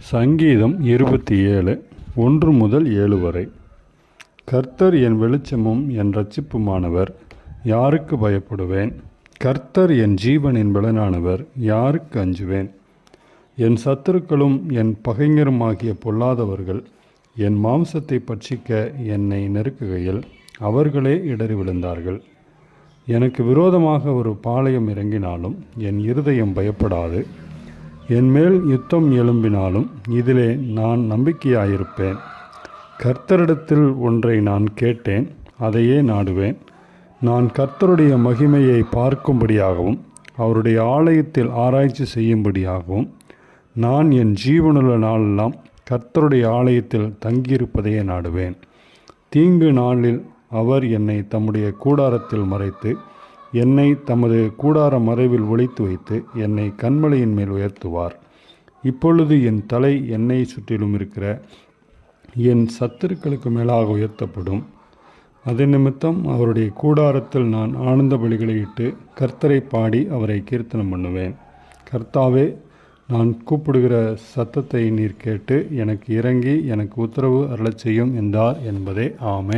சங்கீதம் இருபத்தி ஏழு ஒன்று முதல் ஏழு வரை. கர்த்தர் என் வெளிச்சமும் என் ரட்சிப்புமானவர் யாருக்கு பயப்படுவேன்? கர்த்தர் என் ஜீவனின் பலனானவர் யாருக்கு அஞ்சுவேன்? என் சத்துருக்களும் என் பகைஞருமாகிய பொல்லாதவர்கள் என் மாம்சத்தை பட்சிக்க என்னை நெருக்குகையில் அவர்களே இடறி விழுந்தார்கள். எனக்கு விரோதமாக ஒரு பாளையம் இறங்கினாலும் என் இருதயம் பயப்படாது. என் மேல் யுத்தம் எழும்பினாலும் இதிலே நான் நம்பிக்கையாயிருப்பேன். கர்த்தரிடத்தில் ஒன்றை நான் கேட்டேன் அதையே நாடுவேன். நான் கர்த்தருடைய மகிமையை பார்க்கும்படியாகவும் அவருடைய ஆலயத்தில் ஆராய்ச்சி செய்யும்படியாகவும் நான் என் ஜீவனுள்ள நாளெல்லாம் கர்த்தருடைய ஆலயத்தில் தங்கியிருப்பதையே நாடுவேன். தீங்கு நாளில் அவர் என்னை தம்முடைய கூடாரத்தில் மறைத்து என்னை தமது கூடார மறைவில் ஒழித்து வைத்து என்னை கண்மலையின் மேல் உயர்த்துவார். இப்பொழுது என் தலை என்னை சுற்றிலும் இருக்கிற என் சத்துருக்களுக்கு மேலாக உயர்த்தப்படும். அது நிமித்தம் அவருடைய கூடாரத்தில் நான் ஆனந்த பலிகளை இட்டு கர்த்தரை பாடி அவரை கீர்த்தனம் பண்ணுவேன். கர்த்தாவே நான் கூப்பிடுகிற சத்தத்தை நீர் கேட்டு எனக்கு இறங்கி எனக்கு உத்தரவு அருளச் செய்யும் என்றார் என்பதே. ஆமேன்.